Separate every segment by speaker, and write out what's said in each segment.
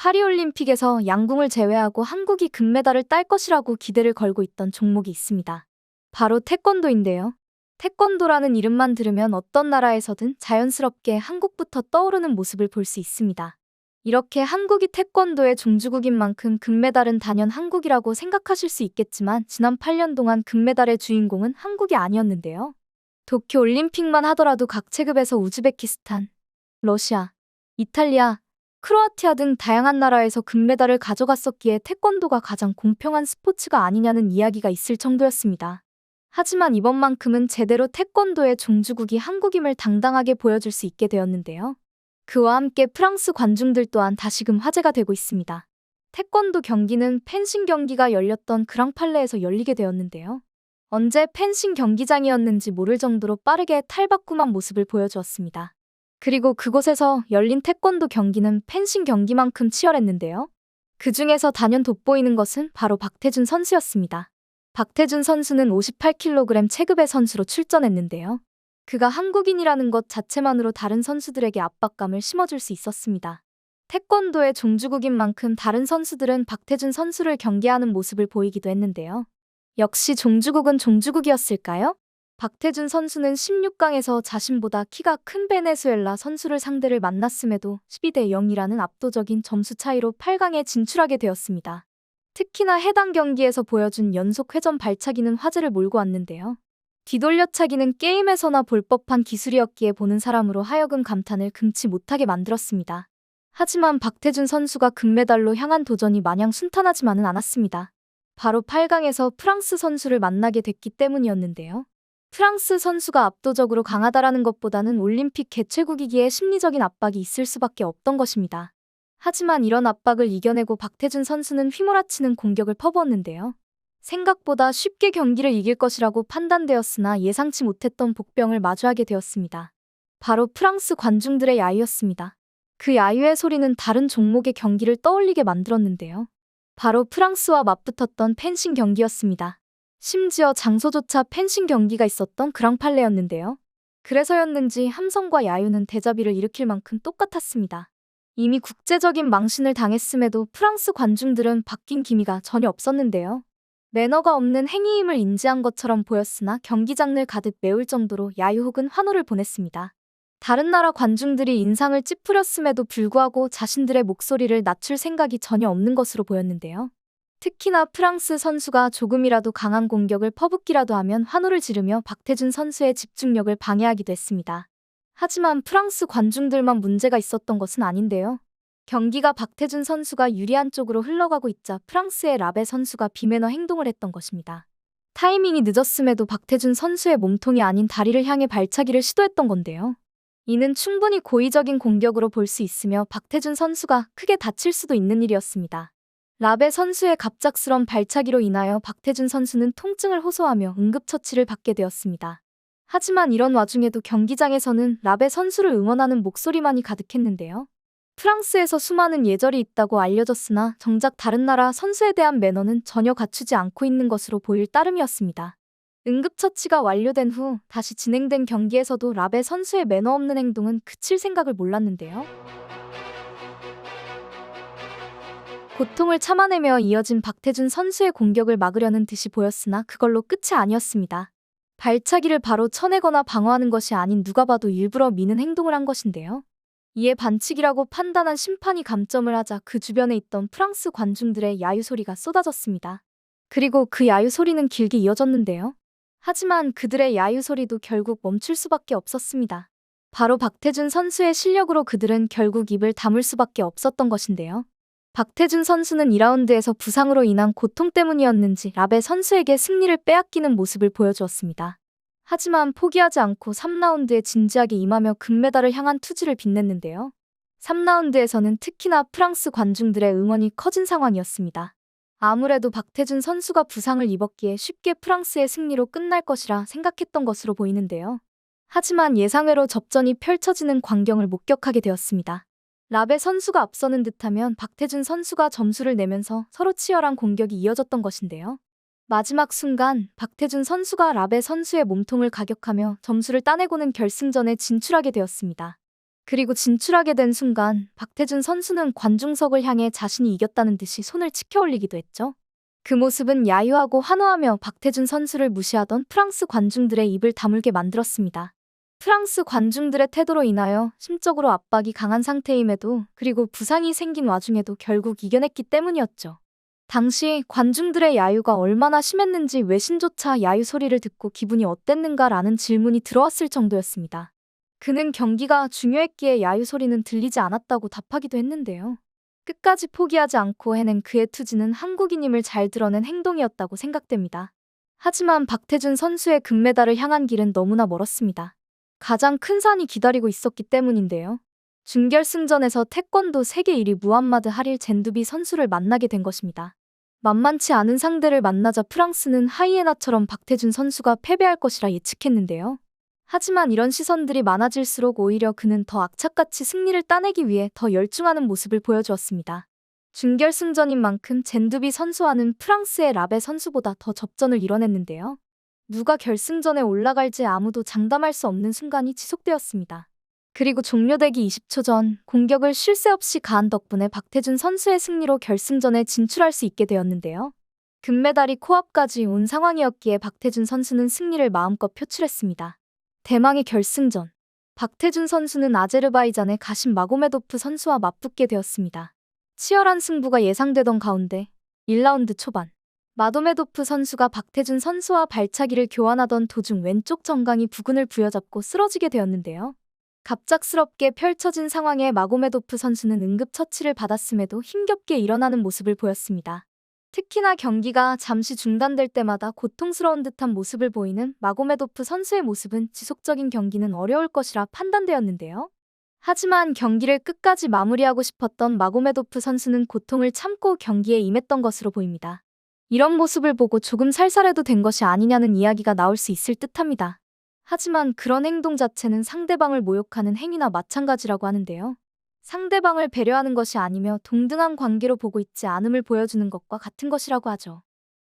Speaker 1: 파리올림픽에서 양궁을 제외하고 한국이 금메달을 딸 것이라고 기대를 걸고 있던 종목이 있습니다. 바로 태권도인데요. 태권도라는 이름만 들으면 어떤 나라에서든 자연스럽게 한국부터 떠오르는 모습을 볼 수 있습니다. 이렇게 한국이 태권도의 종주국인 만큼 금메달은 단연 한국이라고 생각하실 수 있겠지만 지난 8년 동안 금메달의 주인공은 한국이 아니었는데요. 도쿄 올림픽만 하더라도 각 체급에서 우즈베키스탄, 러시아, 이탈리아, 크로아티아 등 다양한 나라에서 금메달을 가져갔었기에 태권도가 가장 공평한 스포츠가 아니냐는 이야기가 있을 정도였습니다. 하지만 이번만큼은 제대로 태권도의 종주국이 한국임을 당당하게 보여줄 수 있게 되었는데요. 그와 함께 프랑스 관중들 또한 다시금 화제가 되고 있습니다. 태권도 경기는 펜싱 경기가 열렸던 그랑팔레에서 열리게 되었는데요. 언제 펜싱 경기장이었는지 모를 정도로 빠르게 탈바꿈한 모습을 보여주었습니다. 그리고 그곳에서 열린 태권도 경기는 펜싱 경기만큼 치열했는데요. 그 중에서 단연 돋보이는 것은 바로 박태준 선수였습니다. 박태준 선수는 58kg 체급의 선수로 출전했는데요. 그가 한국인이라는 것 자체만으로 다른 선수들에게 압박감을 심어줄 수 있었습니다. 태권도의 종주국인 만큼 다른 선수들은 박태준 선수를 경계하는 모습을 보이기도 했는데요. 역시 종주국은 종주국이었을까요? 박태준 선수는 16강에서 자신보다 키가 큰 베네수엘라 선수를 상대를 만났음에도 12대 0이라는 압도적인 점수 차이로 8강에 진출하게 되었습니다. 특히나 해당 경기에서 보여준 연속 회전 발차기는 화제를 몰고 왔는데요. 뒤돌려차기는 게임에서나 볼 법한 기술이었기에 보는 사람으로 하여금 감탄을 금치 못하게 만들었습니다. 하지만 박태준 선수가 금메달로 향한 도전이 마냥 순탄하지만은 않았습니다. 바로 8강에서 프랑스 선수를 만나게 됐기 때문이었는데요. 프랑스 선수가 압도적으로 강하다라는 것보다는 올림픽 개최국이기에 심리적인 압박이 있을 수밖에 없던 것입니다. 하지만 이런 압박을 이겨내고 박태준 선수는 휘몰아치는 공격을 퍼부었는데요. 생각보다 쉽게 경기를 이길 것이라고 판단되었으나 예상치 못했던 복병을 마주하게 되었습니다. 바로 프랑스 관중들의 야유였습니다. 그 야유의 소리는 다른 종목의 경기를 떠올리게 만들었는데요. 바로 프랑스와 맞붙었던 펜싱 경기였습니다. 심지어 장소조차 펜싱 경기가 있었던 그랑팔레였는데요. 그래서였는지 함성과 야유는 대자비를 일으킬 만큼 똑같았습니다. 이미 국제적인 망신을 당했음에도 프랑스 관중들은 바뀐 기미가 전혀 없었는데요. 매너가 없는 행위임을 인지한 것처럼 보였으나 경기장을 가득 메울 정도로 야유 혹은 환호를 보냈습니다. 다른 나라 관중들이 인상을 찌푸렸음에도 불구하고 자신들의 목소리를 낮출 생각이 전혀 없는 것으로 보였는데요. 특히나 프랑스 선수가 조금이라도 강한 공격을 퍼붓기라도 하면 환호를 지르며 박태준 선수의 집중력을 방해하기도 했습니다. 하지만 프랑스 관중들만 문제가 있었던 것은 아닌데요. 경기가 박태준 선수가 유리한 쪽으로 흘러가고 있자 프랑스의 라베 선수가 비매너 행동을 했던 것입니다. 타이밍이 늦었음에도 박태준 선수의 몸통이 아닌 다리를 향해 발차기를 시도했던 건데요. 이는 충분히 고의적인 공격으로 볼 수 있으며 박태준 선수가 크게 다칠 수도 있는 일이었습니다. 라베 선수의 갑작스런 발차기로 인하여 박태준 선수는 통증을 호소하며 응급처치를 받게 되었습니다. 하지만 이런 와중에도 경기장에서는 라베 선수를 응원하는 목소리만이 가득했는데요. 프랑스에서 수많은 예절이 있다고 알려졌으나 정작 다른 나라 선수에 대한 매너는 전혀 갖추지 않고 있는 것으로 보일 따름이었습니다. 응급처치가 완료된 후 다시 진행된 경기에서도 라베 선수의 매너 없는 행동은 그칠 생각을 몰랐는데요. 고통을 참아내며 이어진 박태준 선수의 공격을 막으려는 듯이 보였으나 그걸로 끝이 아니었습니다. 발차기를 바로 쳐내거나 방어하는 것이 아닌 누가 봐도 일부러 미는 행동을 한 것인데요. 이에 반칙이라고 판단한 심판이 감점을 하자 그 주변에 있던 프랑스 관중들의 야유 소리가 쏟아졌습니다. 그리고 그 야유 소리는 길게 이어졌는데요. 하지만 그들의 야유 소리도 결국 멈출 수밖에 없었습니다. 바로 박태준 선수의 실력으로 그들은 결국 입을 다물 수밖에 없었던 것인데요. 박태준 선수는 2라운드에서 부상으로 인한 고통 때문이었는지 라베 선수에게 승리를 빼앗기는 모습을 보여주었습니다. 하지만 포기하지 않고 3라운드에 진지하게 임하며 금메달을 향한 투지를 빛냈는데요. 3라운드에서는 특히나 프랑스 관중들의 응원이 커진 상황이었습니다. 아무래도 박태준 선수가 부상을 입었기에 쉽게 프랑스의 승리로 끝날 것이라 생각했던 것으로 보이는데요. 하지만 예상외로 접전이 펼쳐지는 광경을 목격하게 되었습니다. 라베 선수가 앞서는 듯하면 박태준 선수가 점수를 내면서 서로 치열한 공격이 이어졌던 것인데요. 마지막 순간 박태준 선수가 라베 선수의 몸통을 가격하며 점수를 따내고는 결승전에 진출하게 되었습니다. 그리고 진출하게 된 순간 박태준 선수는 관중석을 향해 자신이 이겼다는 듯이 손을 치켜 올리기도 했죠. 그 모습은 야유하고 환호하며 박태준 선수를 무시하던 프랑스 관중들의 입을 다물게 만들었습니다. 프랑스 관중들의 태도로 인하여 심적으로 압박이 강한 상태임에도 그리고 부상이 생긴 와중에도 결국 이겨냈기 때문이었죠. 당시 관중들의 야유가 얼마나 심했는지 외신조차 야유 소리를 듣고 기분이 어땠는가라는 질문이 들어왔을 정도였습니다. 그는 경기가 중요했기에 야유 소리는 들리지 않았다고 답하기도 했는데요. 끝까지 포기하지 않고 해낸 그의 투지는 한국인임을 잘 드러낸 행동이었다고 생각됩니다. 하지만 박태준 선수의 금메달을 향한 길은 너무나 멀었습니다. 가장 큰 산이 기다리고 있었기 때문인데요. 준결승전에서 태권도 세계 1위 무함마드 하릴 젠두비 선수를 만나게 된 것입니다. 만만치 않은 상대를 만나자 프랑스는 하이에나처럼 박태준 선수가 패배할 것이라 예측했는데요. 하지만 이런 시선들이 많아질수록 오히려 그는 더 악착같이 승리를 따내기 위해 더 열중하는 모습을 보여주었습니다. 준결승전인 만큼 젠두비 선수와는 프랑스의 라베 선수보다 더 접전을 이뤄냈는데요. 누가 결승전에 올라갈지 아무도 장담할 수 없는 순간이 지속되었습니다. 그리고 종료되기 20초 전 공격을 쉴 새 없이 가한 덕분에 박태준 선수의 승리로 결승전에 진출할 수 있게 되었는데요. 금메달이 코앞까지 온 상황이었기에 박태준 선수는 승리를 마음껏 표출했습니다. 대망의 결승전. 박태준 선수는 아제르바이잔의 가심 마고메도프 선수와 맞붙게 되었습니다. 치열한 승부가 예상되던 가운데 1라운드 초반 마도메도프 선수가 박태준 선수와 발차기를 교환하던 도중 왼쪽 정강이 부근을 부여잡고 쓰러지게 되었는데요. 갑작스럽게 펼쳐진 상황에 마고메도프 선수는 응급처치를 받았음에도 힘겹게 일어나는 모습을 보였습니다. 특히나 경기가 잠시 중단될 때마다 고통스러운 듯한 모습을 보이는 마고메도프 선수의 모습은 지속적인 경기는 어려울 것이라 판단되었는데요. 하지만 경기를 끝까지 마무리하고 싶었던 마고메도프 선수는 고통을 참고 경기에 임했던 것으로 보입니다. 이런 모습을 보고 조금 살살해도 된 것이 아니냐는 이야기가 나올 수 있을 듯합니다. 하지만 그런 행동 자체는 상대방을 모욕하는 행위나 마찬가지라고 하는데요. 상대방을 배려하는 것이 아니며 동등한 관계로 보고 있지 않음을 보여주는 것과 같은 것이라고 하죠.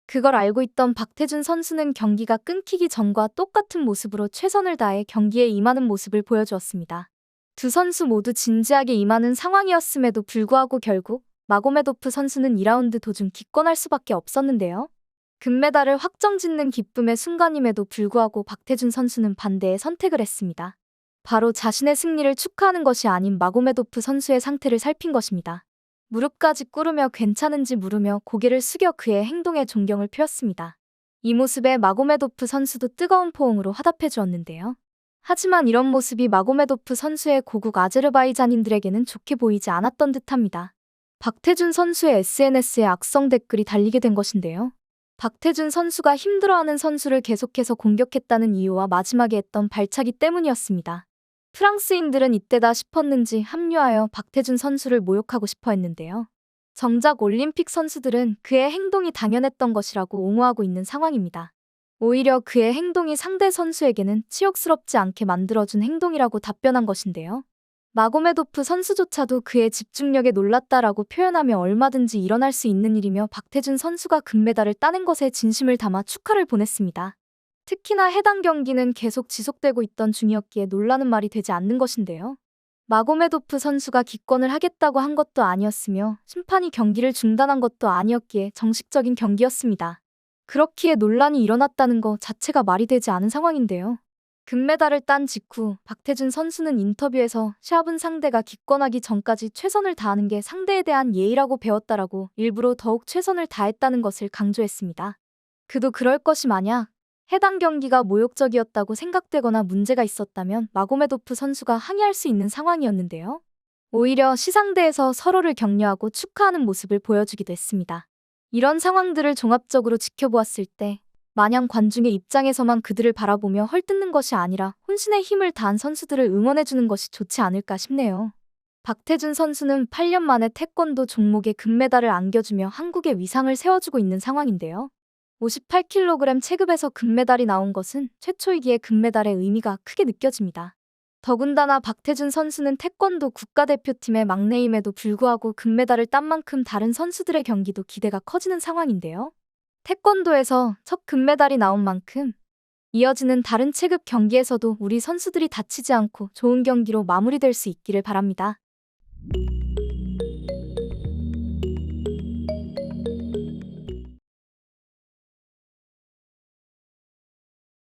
Speaker 1: 그걸 알고 있던 박태준 선수는 경기가 끊기기 전과 똑같은 모습으로 최선을 다해 경기에 임하는 모습을 보여주었습니다. 두 선수 모두 진지하게 임하는 상황이었음에도 불구하고 결국 마고메도프 선수는 2라운드 도중 기권할 수밖에 없었는데요. 금메달을 확정짓는 기쁨의 순간임에도 불구하고 박태준 선수는 반대의 선택을 했습니다. 바로 자신의 승리를 축하하는 것이 아닌 마고메도프 선수의 상태를 살핀 것입니다. 무릎까지 꿇으며 괜찮은지 물으며 고개를 숙여 그의 행동에 존경을 표했습니다. 이 모습에 마고메도프 선수도 뜨거운 포옹으로 화답해 주었는데요. 하지만 이런 모습이 마고메도프 선수의 고국 아제르바이잔인들에게는 좋게 보이지 않았던 듯합니다. 박태준 선수의 SNS에 악성 댓글이 달리게 된 것인데요. 박태준 선수가 힘들어하는 선수를 계속해서 공격했다는 이유와 마지막에 했던 발차기 때문이었습니다. 프랑스인들은 이때다 싶었는지 합류하여 박태준 선수를 모욕하고 싶어 했는데요. 정작 올림픽 선수들은 그의 행동이 당연했던 것이라고 옹호하고 있는 상황입니다. 오히려 그의 행동이 상대 선수에게는 치욕스럽지 않게 만들어준 행동이라고 답변한 것인데요. 마고메도프 선수조차도 그의 집중력에 놀랐다라고 표현하며 얼마든지 일어날 수 있는 일이며 박태준 선수가 금메달을 따낸 것에 진심을 담아 축하를 보냈습니다. 특히나 해당 경기는 계속 지속되고 있던 중이었기에 놀라는 말이 되지 않는 것인데요. 마고메도프 선수가 기권을 하겠다고 한 것도 아니었으며 심판이 경기를 중단한 것도 아니었기에 정식적인 경기였습니다. 그렇기에 논란이 일어났다는 것 자체가 말이 되지 않은 상황인데요. 금메달을 딴 직후 박태준 선수는 인터뷰에서 시합은 상대가 기권하기 전까지 최선을 다하는 게 상대에 대한 예의라고 배웠다라고 일부러 더욱 최선을 다했다는 것을 강조했습니다. 그도 그럴 것이 마냥 해당 경기가 모욕적이었다고 생각되거나 문제가 있었다면 마고메도프 선수가 항의할 수 있는 상황이었는데요. 오히려 시상대에서 서로를 격려하고 축하하는 모습을 보여주기도 했습니다. 이런 상황들을 종합적으로 지켜보았을 때 마냥 관중의 입장에서만 그들을 바라보며 헐뜯는 것이 아니라 혼신의 힘을 다한 선수들을 응원해주는 것이 좋지 않을까 싶네요. 박태준 선수는 8년 만에 태권도 종목에 금메달을 안겨주며 한국의 위상을 세워주고 있는 상황인데요. 58kg 체급에서 금메달이 나온 것은 최초이기에 금메달의 의미가 크게 느껴집니다. 더군다나 박태준 선수는 태권도 국가대표팀의 막내임에도 불구하고 금메달을 딴 만큼 다른 선수들의 경기도 기대가 커지는 상황인데요. 태권도에서 첫 금메달이 나온 만큼 이어지는 다른 체급 경기에서도 우리 선수들이 다치지 않고 좋은 경기로 마무리될 수 있기를 바랍니다.